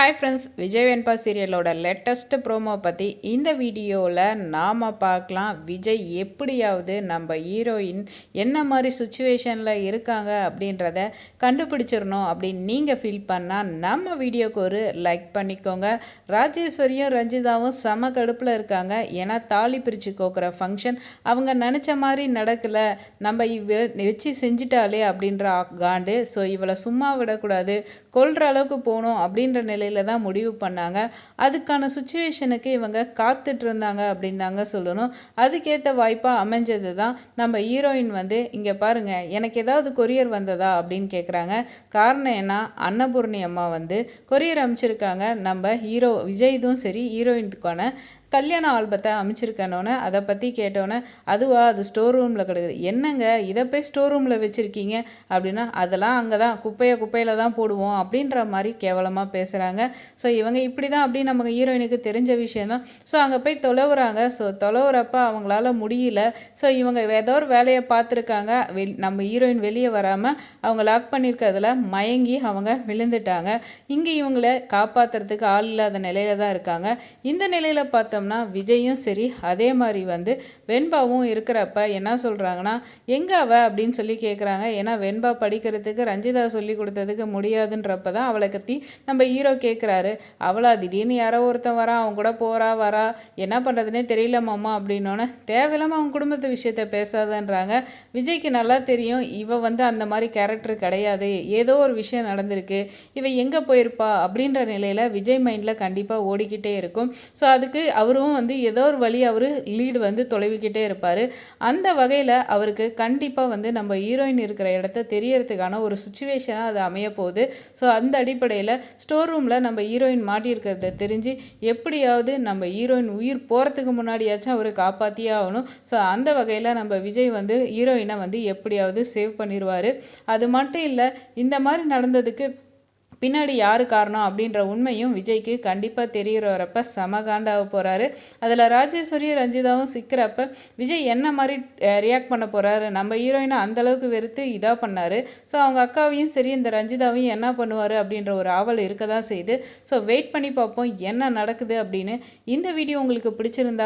Hi friends Vijay Venba சீரியலோட latest promo பற்றி இந்த வீடியோவில் நாம் பார்க்கலாம். விஜய் எப்படியாவது நம்ம ஹீரோயின் என்ன மாதிரி சுச்சுவேஷனில் இருக்காங்க அப்படின்றத கண்டுபிடிச்சிடணும் அப்படின்னு நீங்கள் ஃபீல் பண்ணால் நம்ம வீடியோக்கு ஒரு லைக் பண்ணிக்கோங்க. ராஜேஸ்வரியும் ரஞ்சிதாவும் செம கடுப்பில் இருக்காங்க. ஏன்னா தாலி பிரித்து கோக்குற ஃபங்க்ஷன் அவங்க நினச்ச மாதிரி நடக்கலை. நம்ம இவ வச்சு செஞ்சிட்டாலே அப்படின்ற காண்டு. ஸோ இவளை சும்மா விடக்கூடாது. கொல்ற அளவுக்கு போகணும் அப்படின்ற நிலையில் தான் முடிவு பண்ணாங்க. அதுக்கான சுச்சுவேஷனுக்கு இவங்க காத்துட்டு இருந்தாங்க அப்படின்னு தாங்க சொல்லணும். அதுக்கேற்ற வாய்ப்பாக அமைஞ்சது தான் நம்ம ஹீரோயின் வந்து இங்கே பாருங்க எனக்கு ஏதாவது கொரியர் வந்ததா அப்படின்னு கேட்குறாங்க காரணம் என்ன? அன்னபூர்ணி அம்மா வந்து கொரியர் அமைச்சிருக்காங்க. நம்ம ஹீரோ விஜய்தும் சரி ஹீரோயினுக்கான கல்யாண ஆல்பத்தை அமைச்சிருக்கனோன்னு அதை பற்றி கேட்டோன்னே அதுவா அது ஸ்டோர் ரூமில் கிடக்குது. என்னங்க இதை போய் ஸ்டோர் ரூமில் வச்சுருக்கீங்க? அப்படின்னா அதெல்லாம் அங்கே தான் குப்பையை குப்பையில் தான் போடுவோம் அப்படின்ற மாதிரி கேவலமாக பேசுகிறாங்க ஸோ இவங்க இப்படி தான் அப்படின்னு நமக்கு ஹீரோயினுக்கு தெரிஞ்ச விஷயந்தான் ஸோ அங்கே போய் தொலைவுறாங்க. ஸோ தொலைவுறப்ப அவங்களால முடியல. ஸோ இவங்க ஏதோ ஒரு வேலையை பார்த்துருக்காங்க. வெ நம்ம ஹீரோயின் வெளியே வராமல் அவங்க லாக் பண்ணியிருக்கிறதுல மயங்கி அவங்க விழுந்துட்டாங்க. இங்கே இவங்களை காப்பாற்றுறதுக்கு ஆள் இல்லாத நிலையில தான் இருக்காங்க. இந்த நிலையில் பார்த்தோம்னா விஜயும் சரி அதே மாதிரி வந்து வெண்பாவும் இருக்கிறப்ப என்ன சொல்கிறாங்கன்னா எங்கே அவ? அப்படின்னு சொல்லி கேட்குறாங்க ஏன்னா வெண்பா படிக்கிறதுக்கு ரஞ்சிதா சொல்லி கொடுத்ததுக்கு முடியாதுன்றப்ப தான் அவளை கத்தி நம்ம ஹீரோ கேட்குறாரு அவளா? திடீர்னு யாரோ ஒருத்தன் வரா அவன் கூட போகிறா வரா. என்ன பண்ணுறதுனே தெரியல மாமா அப்படின்னோடனே தேவையில்லாமல் அவங்க குடும்பத்து விஷயத்த பேசாதன்றாங்க. விஜய்க்கு நல்லா தெரியும். இவ வந்து அந்த மாதிரி கேரக்டர் கிடையாது. ஏதோ ஒரு விஷயம் நடந்திருக்கு. இவ எங்கே போயிருப்பா? அப்படின்ற நிலையில் விஜய் மைண்டில் கண்டிப்பாக ஓடிக்கிட்டே இருக்கும். ஸோ அதுக்கு அவரும் வந்து ஏதோ ஒரு வழி அவர் லீடு வந்து தொலைவிக்கிட்டே இருப்பார். அந்த வகையில் அவருக்கு கண்டிப்பாக வந்து நம்ம ஹீரோயின் இருக்கிற இடத்த தெரியறதுக்கான ஒரு சுச்சுவேஷனாக அது அமைய போகுது. ஸோ அந்த அடிப்படையில் ஸ்டோர் ரூமில் நம்ம ஹீரோயின் மாட்டியிருக்கிறத தெரிஞ்சு எப்படியாவது நம்ம ஹீரோயின் உயிர் போகிறதுக்கு முன்னாடியாச்சும் அவர் காப்பாற்றியே ஆகணும். ஸோ அந்த வகையில் நம்ம விஜய் வந்து ஹீரோயினை வந்து எப்படியாவது சேவ் பண்ணிடுவார் அது மட்டும் இல்லை இந்த மாதிரி நடந்ததுக்கு பின்னாடி யார் காரணம் அப்படின்ற உண்மையும் விஜய்க்கு கண்டிப்பாக தெரிகிறவரப்ப செம காண்டாக போகிறாரு அதில் ராஜேஸ்வரி ரஞ்சிதாவும் சிக்கிறப்ப விஜய் என்ன மாதிரி ரியாக்ட் பண்ண போகிறாரு நம்ம ஹீரோயினை அந்தளவுக்கு வெறுத்து இதாக பண்ணார். ஸோ அவங்க அக்காவையும் சரி இந்த ரஞ்சிதாவையும் என்ன பண்ணுவார் அப்படின்ற ஒரு ஆவல் இருக்க தான் செய்யுது ஸோ வெயிட் பண்ணி பார்ப்போம் என்ன நடக்குது அப்படின்னு. இந்த வீடியோ உங்களுக்கு பிடிச்சிருந்தா